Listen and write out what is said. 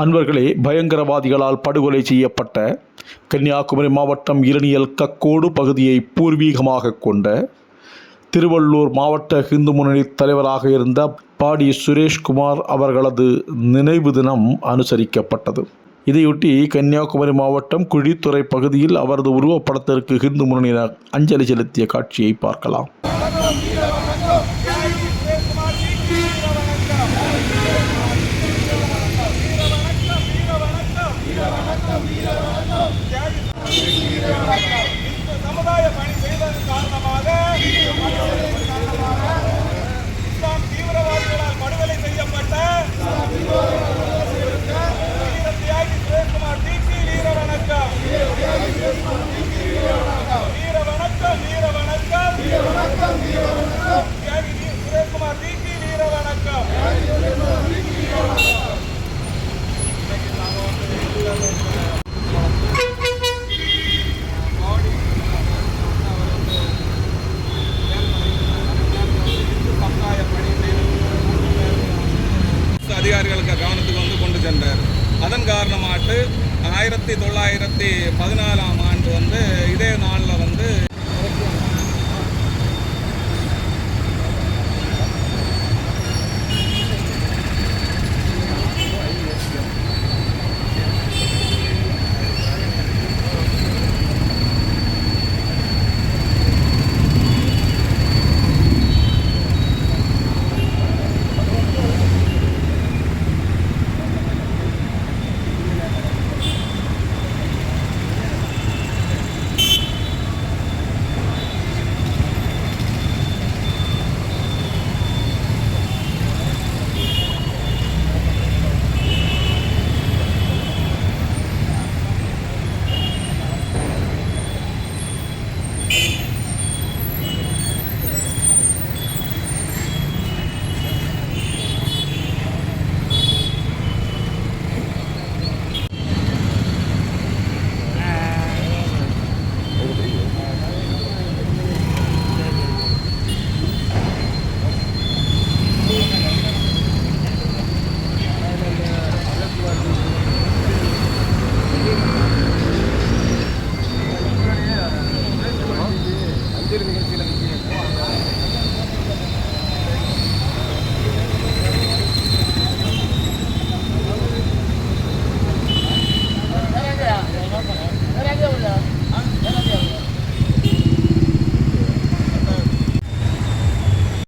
அன்பர்களே பயங்கரவாதிகளால் படுகொலை செய்யப்பட்ட கன்னியாகுமரி மாவட்டம் இரணியல் கக்கோடு பகுதியை பூர்வீகமாக கொண்ட திருவள்ளூர் மாவட்ட இந்து முன்னணி தலைவராக இருந்த பாடி சுரேஷ்குமார் அவர்களது நினைவு தினம் அனுசரிக்கப்பட்டது. இதையொட்டி கன்னியாகுமரி மாவட்டம் குழித்துறை பகுதியில் அவரது உருவப்படத்திற்கு இந்து முன்னணியினர் அஞ்சலி செலுத்திய காட்சியை பார்க்கலாம். சமுதாய பணி செய்ததன் காரணமாக அதிகாரிகளுக்கு கவனத்துக்கு வந்து கொண்டு சென்றார். அதன் காரணமாட்டு ஆயிரத்தி தொள்ளாயிரத்தி பதினாலாம் ஆண்டு வந்து இதே நாளில் வந்து